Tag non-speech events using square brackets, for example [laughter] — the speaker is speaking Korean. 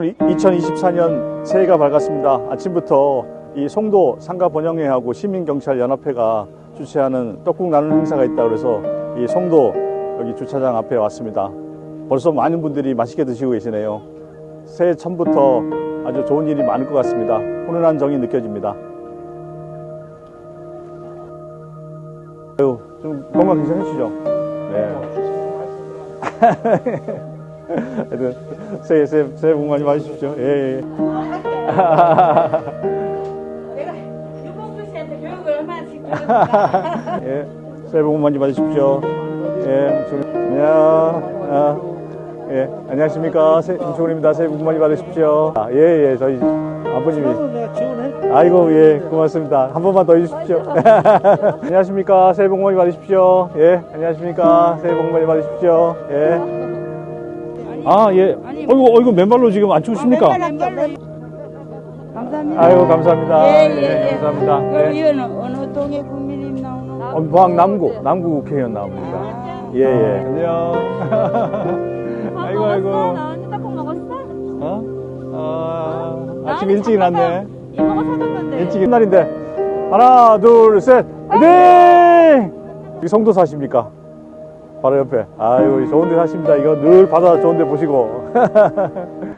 2024년 새해가 밝았습니다. 아침부터 이 송도 상가 번영회하고 시민경찰연합회가 주최하는 떡국 나눔 행사가 있다 그래서 이 송도 여기 주차장 앞에 왔습니다. 벌써 많은 분들이 맛있게 드시고 계시네요. 새해 처음부터 아주 좋은 일이 많을 것 같습니다. 훈훈한 정이 느껴집니다. 아유, 좀 건강 괜찮으시죠? 네. [laughs] [laughs] [laughs] 하여튼 새해, 새해, 새해 복 많이 받으십시오. 예, 예. 내가 유봉주 씨한테 교육을 얼마나 시켰는가. 예, 새해 복 많이 받으십시오. 예, 좀, 안녕. 아, 예, 안녕하십니까. 새, 임충훈입니다. 새해 복 많이 받으십시오. 아, 예, 예, 저희 아버님이. 아이고, 예, 고맙습니다. 한 번만 더 해주십시오. [laughs] 안녕하십니까. 새해 복 많이 받으십시오. 예, 안녕하십니까. 새해 복 많이 받으십시오. 예. 아, 예. 어이구, 어이구, 맨발로 지금 안 추우십니까? 감사합니다. 아이고, 감사합니다. 예, 예, 예. 감사합니다. 그럼 예. 이거는 어느 동의 국민님 나오는? 어, 포항 남구, 남구 국회의원 나옵니다. 예, 예. 안녕. 아이고, 아이고. 나 언니 떡국 먹었어? 어? 아, 아침 일찍 일어났네. 이모가 사줬는데. 일찍 날인데. 하나, 둘, 셋. 네! 여기 송도 사십니까? 바로 옆에. 아이고, 좋은 데 사십니다. 이거 늘 바다 좋은 데 보시고. [laughs]